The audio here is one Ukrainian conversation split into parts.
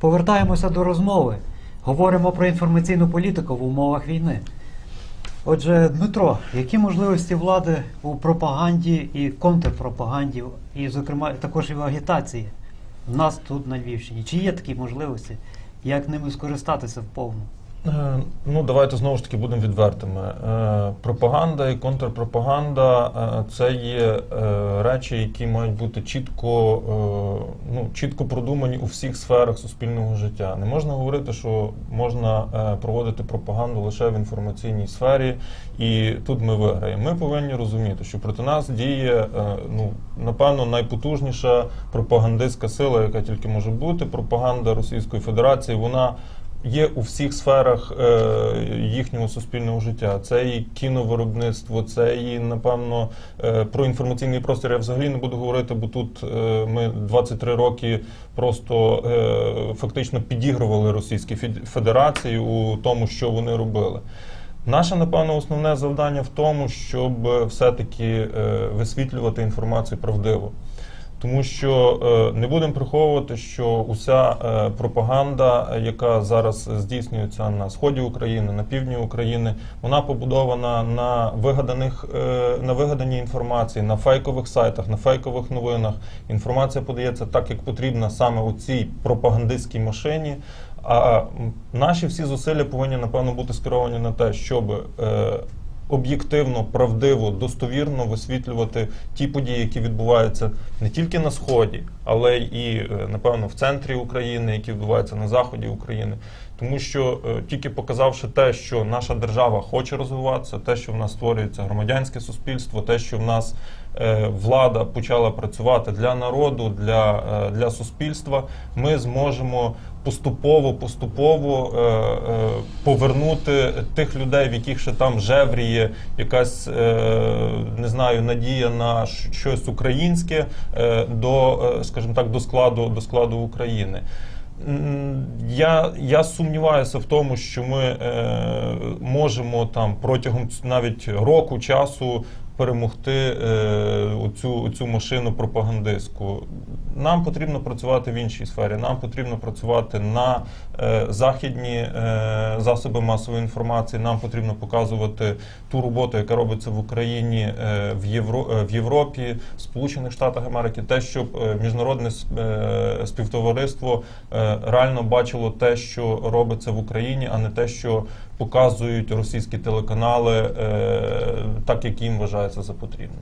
Повертаємося до розмови. Говоримо про інформаційну політику в умовах війни. Отже, Дмитро, які можливості влади у пропаганді і контрпропаганді, і, зокрема, також і в агітації в нас тут на Львівщині? Чи є такі можливості? Як ними скористатися вповну? Е, Ну, давайте знову ж таки будемо відвертими. Е, Пропаганда і контрпропаганда е, це є е, речі, які мають бути чітко, е, ну, чітко продумані у всіх сферах суспільного життя. Не можна говорити, що можна е, проводити пропаганду лише в інформаційній сфері, і тут ми виграємо. Ми повинні розуміти, що проти нас діє е, ну, напевно найпотужніша пропагандистська сила, яка тільки може бути. Пропаганда Російської Федерації. Вона є у всіх сферах е, їхнього суспільного життя. Це і кіновиробництво, це і напевно е, про інформаційний простір. Я взагалі не буду говорити, бо тут е, ми 23 роки просто е, фактично підігрували Російській Фед- Федерації у тому, що вони робили. Наше, напевно, основне завдання в тому, щоб все-таки е, висвітлювати інформацію правдиво. Тому що е, не будемо приховувати, що уся е, пропаганда, яка зараз здійснюється на сході України, на півдні України, вона побудована на вигаданих е, на вигаданій інформації, на фейкових сайтах, на фейкових новинах. Інформація подається так, як потрібно саме у цій пропагандистській машині. А наші всі зусилля повинні напевно бути скеровані на те, щоб об'єктивно, правдиво, достовірно висвітлювати ті події, які відбуваються не тільки на сході, але і е, напевно в центрі України, які відбуваються на заході України. Тому що е, тільки показавши те, що наша держава хоче розвиватися, те, що в нас створюється громадянське суспільство, те, що в нас влада почала працювати для народу, для, е, для суспільства, ми зможемо поступово, поступово е, е, повернути тих людей, в яких ще там жевріє якась е, не знаю, надія на щось українське е, до, е, скажімо так, до складу до складу України. Я, я сумніваюся в тому, що ми е, можемо там протягом навіть року часу перемогти е, оцю, оцю машину пропагандистську. Нам потрібно працювати в іншій сфері. Нам потрібно працювати на е, західні е, засоби масової інформації. Нам потрібно показувати ту роботу, яка робиться в Україні, в, Євро, в Європі, в Сполучених Штатах Америки, те, щоб міжнародне співтовариство реально бачило те, що робиться в Україні, а не те, що показують російські телеканали, е, так як їм вважається за потрібне.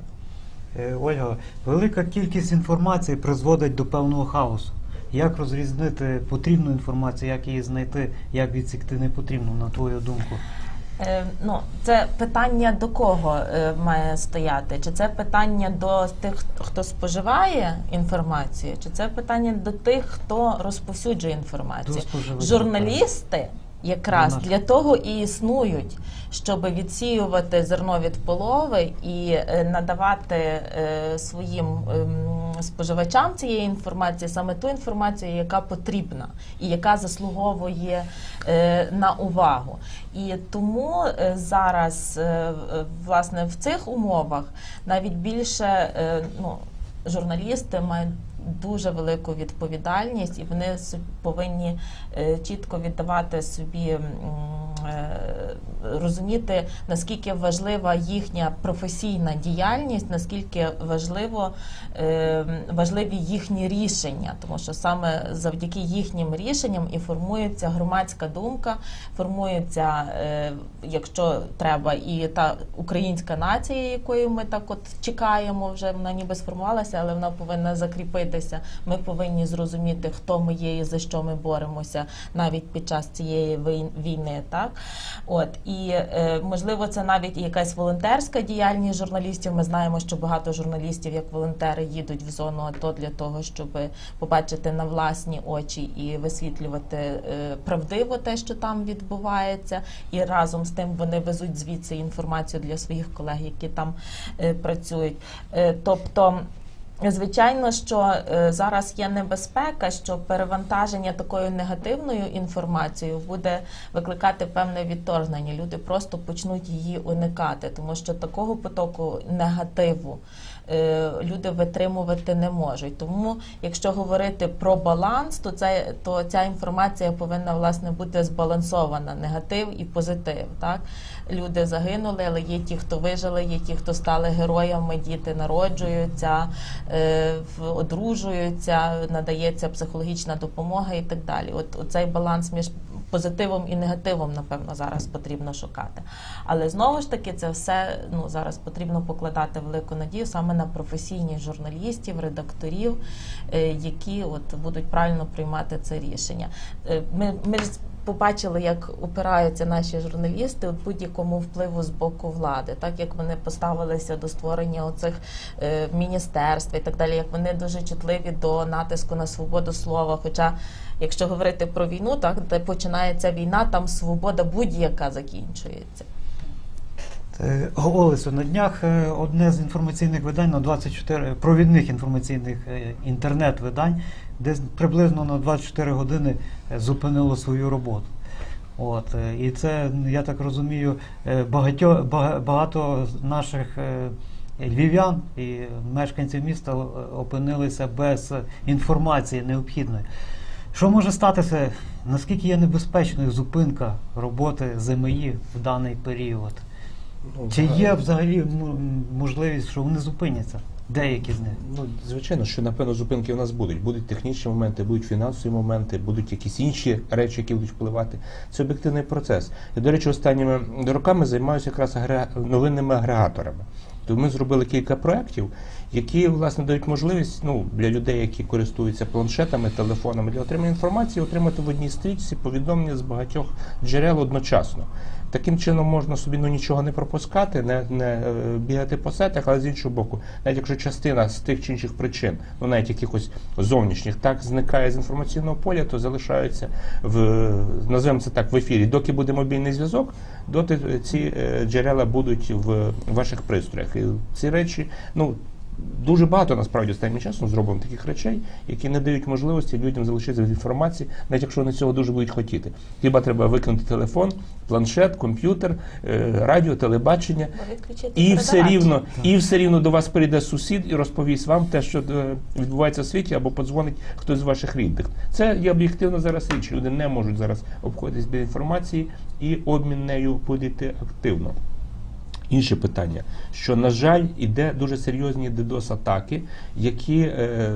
Е, Ольга, велика кількість інформації призводить до певного хаосу. Як розрізнити потрібну інформацію, як її знайти, як відсікти непотрібну, на твою думку? Е, ну, це питання до кого е, має стояти? Чи це питання до тих, хто споживає інформацію, чи це питання до тих, хто розповсюджує інформацію? Журналісти якраз для того і існують, щоб відсіювати зерно від полови і е, надавати е, своїм ем, споживачам цієї інформації саме ту інформацію, яка потрібна і яка заслуговує е, на увагу. І тому зараз, власне, в цих умовах навіть більше ну, журналісти мають дуже велику відповідальність, і вони повинні е, чітко віддавати собі. е, Розуміти наскільки важлива їхня професійна діяльність, наскільки важливо е, важливі їхні рішення, тому що саме завдяки їхнім рішенням і формується громадська думка, формується, якщо треба, і та українська нація, якою ми так от чекаємо, вже вона ніби сформувалася, але вона повинна закріпитися. Ми повинні зрозуміти, хто ми є і за що ми боремося навіть під час цієї війни. Так от і е, можливо, це навіть якась волонтерська діяльність журналістів. Ми знаємо, що багато журналістів, як волонтери, їдуть в зону АТО для того, щоб побачити на власні очі і висвітлювати е, правдиво те, що там відбувається, і разом з тим вони везуть звідси інформацію для своїх колег, які там е, працюють. Тобто. Звичайно, що е, зараз є небезпека, що перевантаження такою негативною інформацією буде викликати певне відторгнення. Люди просто почнуть її уникати, тому що такого потоку негативу люди витримувати не можуть. Тому, якщо говорити про баланс, то це то ця інформація повинна власне бути збалансована негатив і позитив. Так люди загинули, але є ті, хто вижили, є ті, хто стали героями, діти народжуються, е, одружуються, надається психологічна допомога і так далі. От цей баланс між позитивом і негативом, напевно, зараз потрібно шукати. Але знову ж таки, це все ну зараз потрібно покладати велику надію саме на професійних журналістів, редакторів, е, які от будуть правильно приймати це рішення. Е, Ми, ми побачили, як опираються наші журналісти у будь-якому впливу з боку влади, так як вони поставилися до створення оцих е, міністерств і так далі, як вони дуже чутливі до натиску на свободу слова. Хоча, якщо говорити про війну, так де починається війна, там свобода будь-яка закінчується. Е, на днях е, одне з інформаційних видань на 24 провідних інформаційних інтернет-видань, десь приблизно на 24 години е, зупинило свою роботу. От, е, і це, я так розумію, е, багатьо, багато наших львів'ян і мешканців міста опинилися без інформації необхідної. Що може статися, наскільки є небезпечною зупинка роботи ЗМІ в даний період? Ну, Чи є взагалі можливість, що вони зупиняться? Деякі з них? Ну, звичайно, що напевно зупинки у нас будуть. Будуть технічні моменти, будуть фінансові моменти, будуть якісь інші речі, які будуть впливати. Це об'єктивний процес. І, до речі, останніми роками займаюся якраз агре- новинними агрегаторами. То ми зробили кілька проєктів, які власне дають можливість ну, для людей, які користуються планшетами, телефонами для отримання інформації, отримати в одній стрічці повідомлення з багатьох джерел одночасно. Таким чином можна собі ну, нічого не пропускати, не, не е, бігати по сетах, але з іншого боку, навіть якщо частина з тих чи інших причин, ну навіть якихось зовнішніх, так зникає з інформаційного поля, то залишаються в називаємо це так в ефірі. Доки буде мобільний зв'язок, доти ці е, джерела будуть в ваших пристроях. І ці речі, ну. Дуже багато насправді останнім часом зроблено таких речей, які не дають можливості людям залишитися в інформації, навіть якщо вони цього дуже будуть хотіти. Хіба треба викинути телефон, планшет, комп'ютер, е, радіо, телебачення, і все рівно, і все рівно до вас прийде сусід і розповість вам те, що е, відбувається в світі, або подзвонить хтось з ваших рідних. Це є об'єктивно зараз річ. Люди не можуть зараз обходитись без інформації, і обмін нею буде йти активно. Інше питання, що на жаль іде дуже серйозні DDoS-атаки, які е,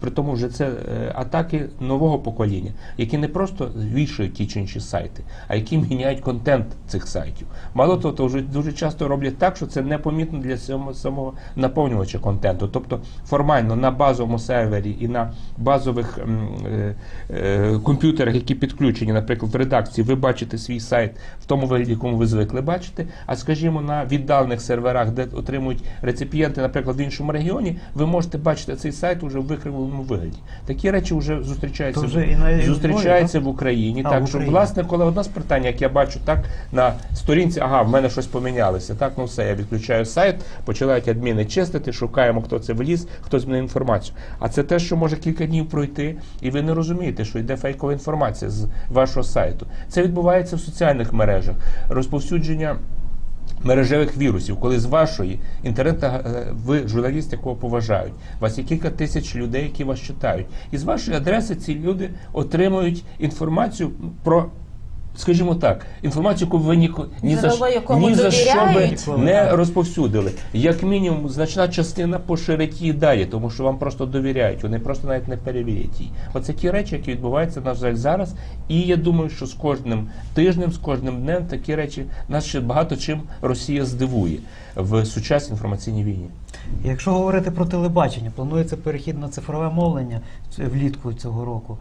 при тому вже це е, атаки нового покоління, які не просто вішають ті чи інші сайти, а які міняють контент цих сайтів. Мало того, то вже дуже часто роблять так, що це непомітно для самого, самого наповнювача контенту. Тобто формально на базовому сервері і на базових е, е, комп'ютерах, які підключені, наприклад, в редакції, ви бачите свій сайт в тому вигляді, якому ви звикли бачити. А скажімо, на віддалених серверах, де отримують реципієнти, наприклад, в іншому регіоні, ви можете бачити цей сайт уже в викривленому вигляді. Такі речі вже зустрічаються, вже в- і на зустрічаються в Україні. А, так в що, Україні. власне, коли одне з питань, як я бачу, так на сторінці, ага, в мене щось помінялося. Так, ну все, я відключаю сайт, починають адміни чистити, шукаємо, хто це вліз, хто змінив інформацію. А це те, що може кілька днів пройти, і ви не розумієте, що йде фейкова інформація з вашого сайту. Це відбувається в соціальних мережах, розповсюдження. Мережевих вірусів, коли з вашої інтернету е, ви журналіст, якого поважають, у вас є кілька тисяч людей, які вас читають, і з вашої адреси ці люди отримують інформацію про. Скажімо так, інформацію, яку ви ні, ні, за, Джерело, ні за що би не розповсюдили. Як мінімум, значна частина поширить її далі, тому що вам просто довіряють, вони просто навіть не перевірять її. Оце ті речі, які відбуваються, на жаль, зараз. І я думаю, що з кожним тижнем, з кожним днем такі речі нас ще багато чим Росія здивує в сучасній інформаційній війні. Якщо говорити про телебачення, планується перехід на цифрове мовлення влітку цього року.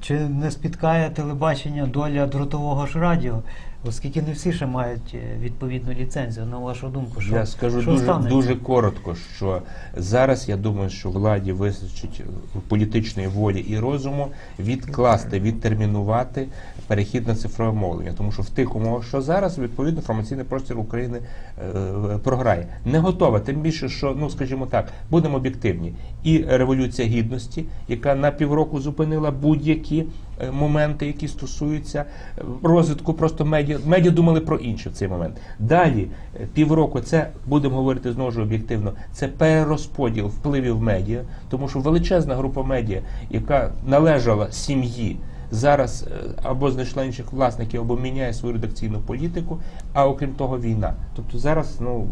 Чи не спіткає телебачення доля дротового ж радіо Оскільки не всі ще мають е, відповідну ліцензію, на вашу думку, що, я скажу що дуже, станеться? дуже коротко, що зараз я думаю, що владі вистачить політичної волі і розуму відкласти, відтермінувати перехід на цифрове мовлення. Тому що в тих умовах, що зараз, відповідно, інформаційний простір України е, програє. Не готова, тим більше, що, ну скажімо так, будемо об'єктивні. І революція гідності, яка на півроку зупинила будь-які е, моменти, які стосуються е, розвитку просто медіа. Медіа думали про інше в цей момент. Далі е, півроку це будемо говорити знову ж об'єктивно. Це перерозподіл впливів медіа, тому що величезна група медіа, яка належала сім'ї. Зараз е, або знайшла інших власників, або міняє свою редакційну політику, а окрім того, війна. Тобто зараз, ну,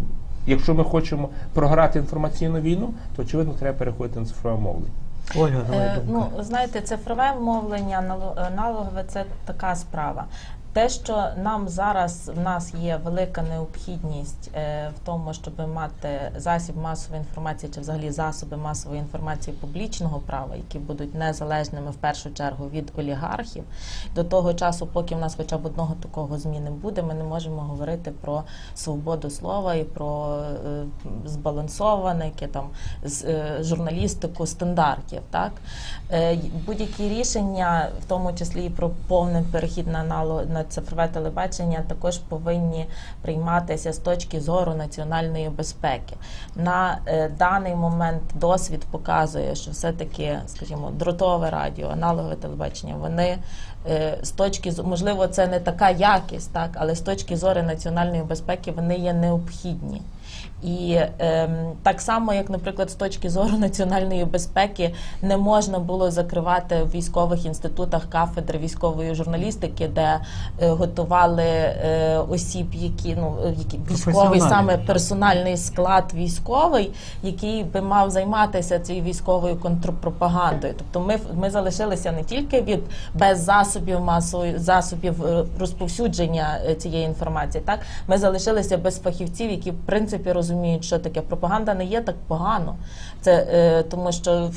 якщо ми хочемо програти інформаційну війну, то очевидно треба переходити на цифрове мовлення. Ольга, Е, ну, знаєте, цифрове мовлення, налогове це така справа. Те, що нам зараз в нас є велика необхідність е, в тому, щоб мати засіб масової інформації чи взагалі засоби масової інформації публічного права, які будуть незалежними в першу чергу від олігархів, до того часу, поки в нас хоча б одного такого змі не буде, ми не можемо говорити про свободу слова і про е, збалансоване яке там е, журналістику стандартів. Так будь-які рішення, в тому числі і про повний перехід на на цифрове телебачення, також повинні прийматися з точки зору національної безпеки. На е, даний момент досвід показує, що все-таки, скажімо, дротове радіо, аналогове телебачення, вони е, з точки зору, можливо, це не така якість, так, але з точки зору національної безпеки вони є необхідні. І ем, так само, як, наприклад, з точки зору національної безпеки не можна було закривати в військових інститутах кафедри військової журналістики, де е, готували е, осіб, які ну які військовий саме персональний склад військовий, який би мав займатися цією військовою контрпропагандою. Тобто, ми ми залишилися не тільки від без засобів масової засобів е, розповсюдження е, цієї інформації. Так ми залишилися без фахівців, які в принципі розуміють, що таке пропаганда не є так погано. Це е, тому, що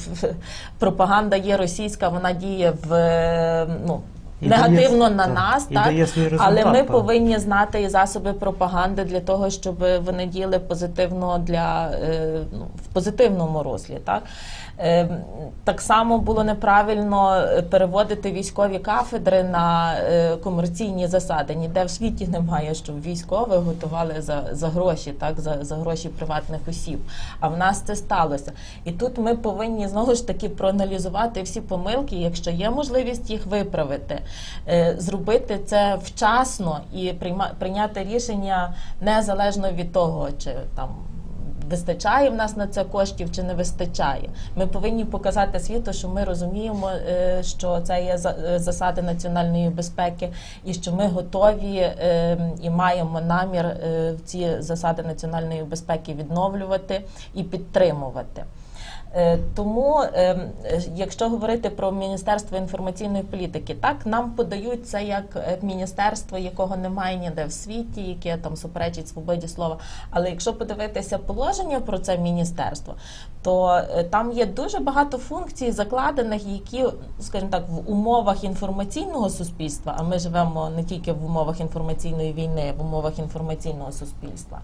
пропаганда є російська, вона діє в е, ну. І Негативно дає- на так, нас, і так свій результат, але ми так. повинні знати і засоби пропаганди для того, щоб вони діяли позитивно для е, ну, в позитивному розлі. Так так само було неправильно е, переводити військові кафедри на е, комерційні засади. Ніде в світі немає, щоб військових готували за, за гроші, так за, за гроші приватних осіб. А в нас це сталося. І тут ми повинні знову ж таки проаналізувати всі помилки, якщо є можливість їх виправити, е, зробити це вчасно і прийняти рішення незалежно від того, чи там. Вистачає в нас на це коштів чи не вистачає. Ми повинні показати світу, що ми розуміємо, е, що це є е, засади національної безпеки, і що ми готові е, і маємо намір ці засади національної безпеки відновлювати і підтримувати. Е, Тому, е, е, якщо говорити про Міністерство інформаційної політики, так нам подають це як е, міністерство, якого немає ніде в світі, яке там суперечить свободі слова. Але якщо подивитися положення про це міністерство, то е, там є дуже багато функцій закладених, які, скажімо так, в умовах інформаційного суспільства, а ми живемо не тільки в умовах інформаційної війни, а в умовах інформаційного суспільства.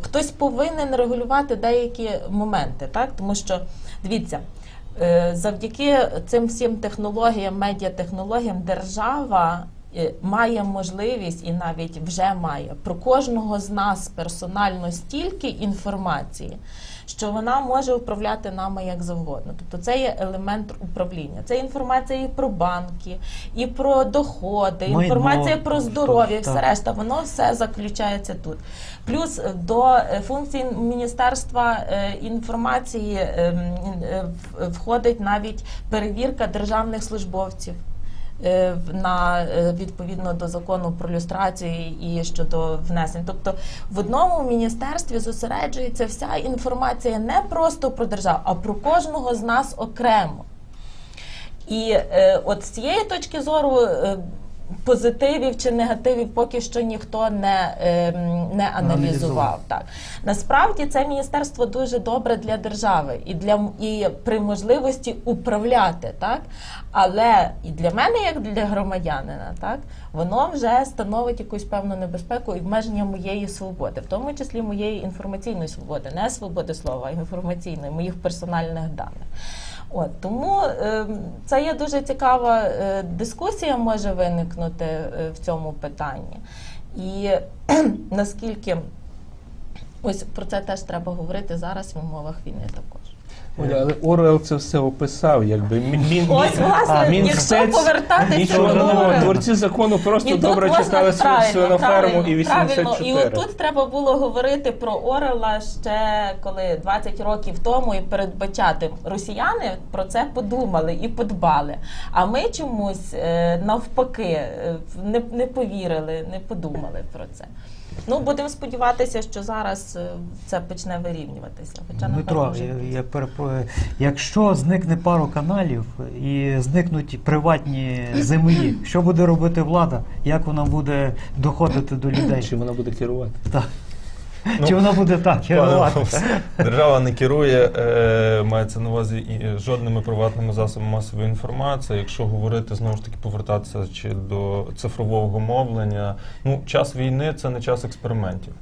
Хтось повинен регулювати деякі моменти, так тому що дивіться. е, Завдяки цим всім технологіям, медіатехнологіям, держава е, має можливість і навіть вже має про кожного з нас персонально стільки інформації, що вона може управляти нами як завгодно. Тобто це є елемент управління. Це інформація і про банки, і про доходи, Майно, інформація про здоров'я, все решта. Воно все заключається тут. Плюс до е, функцій Міністерства е, інформації е, м, е, входить навіть перевірка державних службовців. Е, На е, відповідно до закону про люстрацію і щодо внесень, тобто в одному міністерстві зосереджується вся інформація не просто про державу, а про кожного з нас окремо. І е, от з цієї точки зору, е, позитивів чи негативів поки що ніхто не, е, не аналізував. аналізував. Так насправді це міністерство дуже добре для держави і для і при можливості управляти, так але і для мене, як для громадянина, так воно вже становить якусь певну небезпеку і обмеження моєї свободи, в тому числі моєї інформаційної свободи, не свободи слова, а інформаційної, моїх персональних даних. От тому е, це є дуже цікава е, дискусія може виникнути е, в цьому питанні. І наскільки ось про це теж треба говорити зараз в умовах війни також. Оля, але Орел це все описав, якби мін, мін, Ось, власне, а, якщо Мінспец, повертатися нічого до нового. Орела. Творці закону просто І тут добре читали правильно, свою ферму і правильно. 84. І отут треба було говорити про Орела ще коли 20 років тому і передбачати. Росіяни про це подумали і подбали. А ми чомусь е, навпаки е, не, не повірили, не подумали про це. Ну, будемо сподіватися, що зараз е, це почне вирівнюватися. Хоча Дмитро, вже я, я перепро- якщо зникне пару каналів і зникнуть приватні землі, що буде робити влада? Як вона буде доходити до людей? Чи вона буде керувати? Так. Ну, Чи вона буде так керувати? Держава не керує, е, мається на увазі і жодними приватними засобами масової інформації. Якщо говорити знову ж таки повертатися чи до цифрового мовлення, ну час війни це не час експериментів.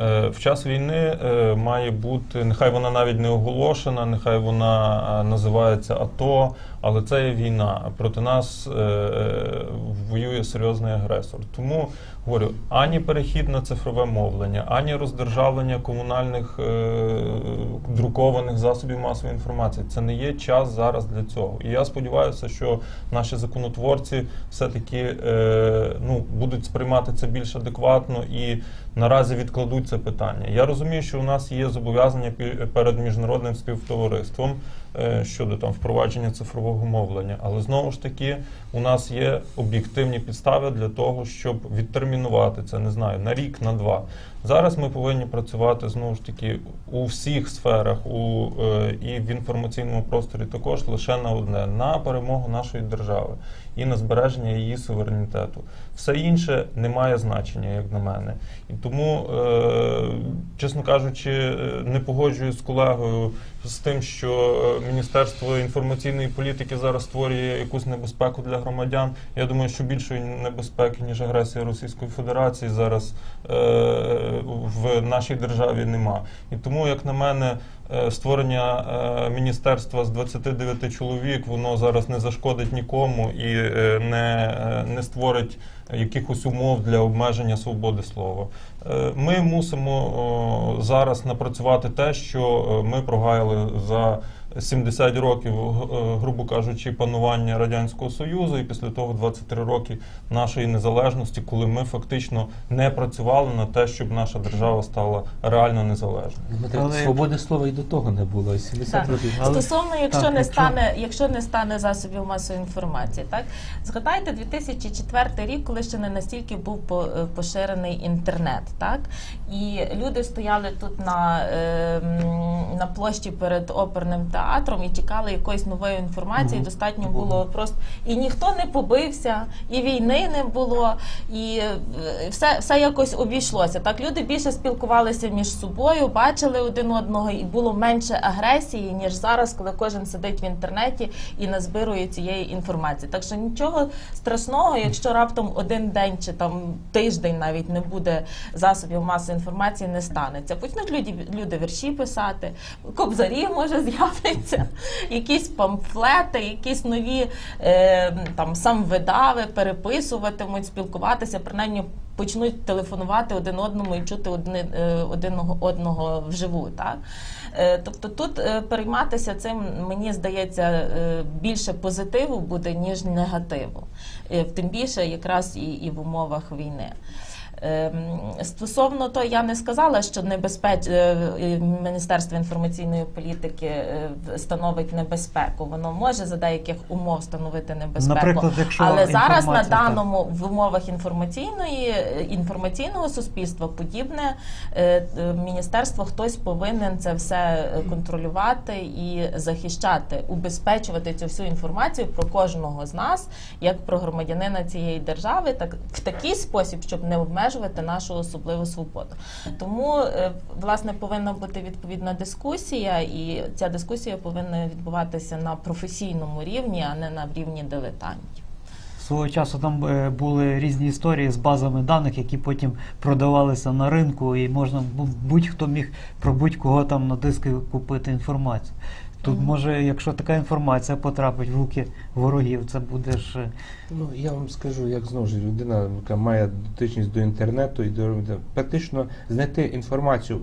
Е, В час війни е, має бути, нехай вона навіть не оголошена, нехай вона е, називається АТО, але це є війна. Проти нас е, е, воює серйозний агресор. Тому говорю, ані перехід на цифрове мовлення, ані роздержавлення комунальних е, друкованих засобів масової інформації. Це не є час зараз для цього. І я сподіваюся, що наші законотворці все-таки ну, будуть сприймати це більш адекватно і наразі відкладуть це питання. Я розумію, що у нас є зобов'язання перед міжнародним співтовариством щодо там впровадження цифрового мовлення, але знову ж таки у нас є об'єктивні підстави для того, щоб відтермінувати це, не знаю, на рік, на два. Зараз ми повинні працювати знову ж таки у всіх сферах, у е, і в інформаційному просторі також лише на одне на перемогу нашої держави і на збереження її суверенітету. Все інше не має значення, як на мене. І тому, е, чесно кажучи, не погоджуюсь з колегою з тим, що е, Міністерство інформаційної політики зараз створює якусь небезпеку для громадян. Я думаю, що більшої небезпеки, ніж агресія Російської Федерації, зараз е, в нашій державі нема. І тому, як на мене, е, створення е, міністерства з 29 чоловік, воно зараз не зашкодить нікому і е, не, не створить якихось умов для обмеження свободи слова. Ми мусимо зараз напрацювати те, що ми прогаяли за 70 років, е, грубо кажучи, панування радянського союзу, і після того 23 роки нашої незалежності, коли ми фактично не працювали на те, щоб наша держава стала реально незалежною. Але- Свободи слова і до того не було. і 70 років. Але- Стосовно, якщо так, не якщо- стане, якщо не стане засобів масової інформації, так згадайте 2004 рік, коли ще не настільки був по- е, поширений інтернет, так і люди стояли тут на, е, на площі перед оперним театром і чекали якоїсь нової інформації. Мгм. Достатньо було просто і ніхто не побився, і війни не було, і е, все, все якось обійшлося. Так люди більше спілкувалися між собою, бачили один одного, і було менше агресії, ніж зараз, коли кожен сидить в інтернеті і назбирує цієї інформації. Так що нічого страшного, якщо раптом один день чи там тиждень навіть не буде засобів масової інформації, не станеться. Почнуть люди, люди вірші писати, кобзарі може з'являться, якісь памфлети, якісь нові е, там самвидави переписуватимуть, спілкуватися, принаймні почнуть телефонувати один одному і чути одни, е, один одного вживу. Так? Е, Тобто тут е, перейматися цим, мені здається, е, більше позитиву буде, ніж негативу. Е, Тим більше якраз і, і в умовах війни. Ем, Стосовно того, я не сказала, що небезпеч... е, е, Міністерство інформаційної політики е, становить небезпеку. Воно може за деяких умов становити небезпеку. Наприклад, якщо Але зараз на даному в умовах інформаційної інформаційного суспільства подібне міністерство хтось повинен це все контролювати і захищати, убезпечувати цю всю інформацію про кожного з нас, як про громадянина цієї держави, так в такий спосіб, щоб не обмежувати нашу особливу свободу. Тому е, власне повинна бути відповідна дискусія, і ця дискусія повинна відбуватися на професійному рівні, а не на рівні дилетантів. Свого часу там е, були різні історії з базами даних, які потім продавалися на ринку, і можна будь-хто міг про будь-кого там на диски купити інформацію. Тут може, якщо така інформація потрапить в руки ворогів, це буде ж е, Ну я вам скажу, як знову ж людина, яка має дотичність до інтернету і до практично знайти інформацію,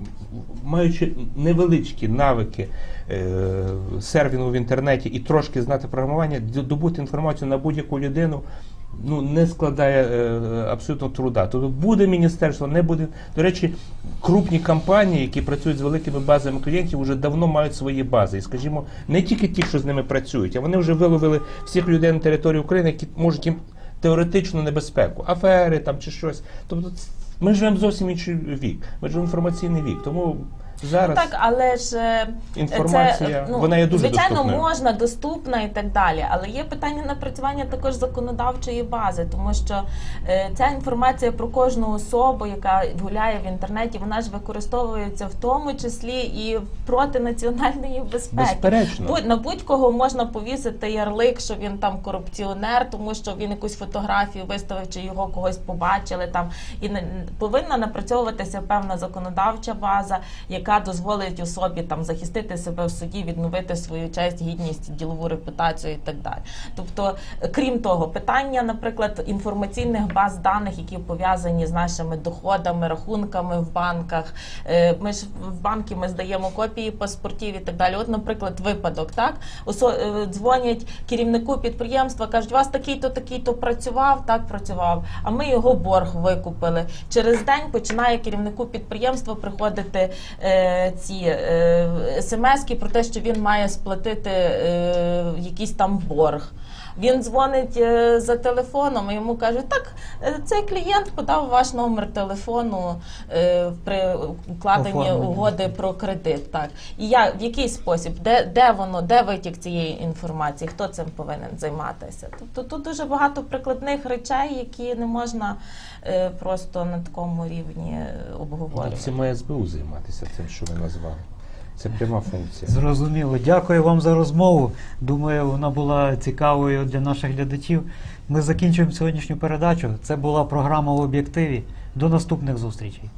маючи невеличкі навики е, сервінгу в інтернеті і трошки знати програмування, добути інформацію на будь-яку людину. Ну, не складає е, абсолютно труда. Тобто буде міністерство, не буде. До речі, крупні компанії, які працюють з великими базами клієнтів, вже давно мають свої бази. І скажімо, не тільки ті, що з ними працюють, а вони вже виловили всіх людей на території України, які можуть їм теоретичну небезпеку, афери там чи щось. Тобто, ми живемо зовсім інший вік. Ми живемо інформаційний вік. Тому зараз Так, але ж е, інформація це, ну, вона є дуже звичайно доступною. можна, доступна і так далі. Але є питання напрацювання також законодавчої бази, тому що е, ця інформація про кожну особу, яка гуляє в інтернеті, вона ж використовується в тому числі і проти національної безпеки. Безперечно. Будь на будь-кого можна повісити ярлик, що він там корупціонер, тому що він якусь фотографію виставив, чи його когось побачили там. І не повинна напрацьовуватися певна законодавча база, яка дозволить особі там захистити себе в суді, відновити свою честь, гідність, ділову репутацію і так далі. Тобто, крім того, питання, наприклад, інформаційних баз даних, які пов'язані з нашими доходами, рахунками в банках. Е, Ми ж в банки ми здаємо копії паспортів і так далі. От, наприклад, випадок, так е, дзвонять керівнику підприємства, кажуть, у вас такий-то, такий-то працював, так працював. А ми його борг викупили. Через день починає керівнику підприємства приходити е, ці е, смски про те, що він має сплатити е, якийсь там борг. Він дзвонить е, за телефоном і йому кажуть, так, е, цей клієнт подав ваш номер телефону е, при укладенні Оформлення. угоди про кредит. Так. І я в який спосіб, де, де воно, де витік цієї інформації, хто цим повинен займатися? Тобто тут дуже багато прикладних речей, які не можна просто на такому рівні е, обговорювати. Це має СБУ займатися цим, що ви назвали. Це пряма функція. зрозуміло. Дякую вам за розмову. Думаю, вона була цікавою для наших глядачів. Ми закінчуємо сьогоднішню передачу. Це була програма в об'єктиві. До наступних зустрічей.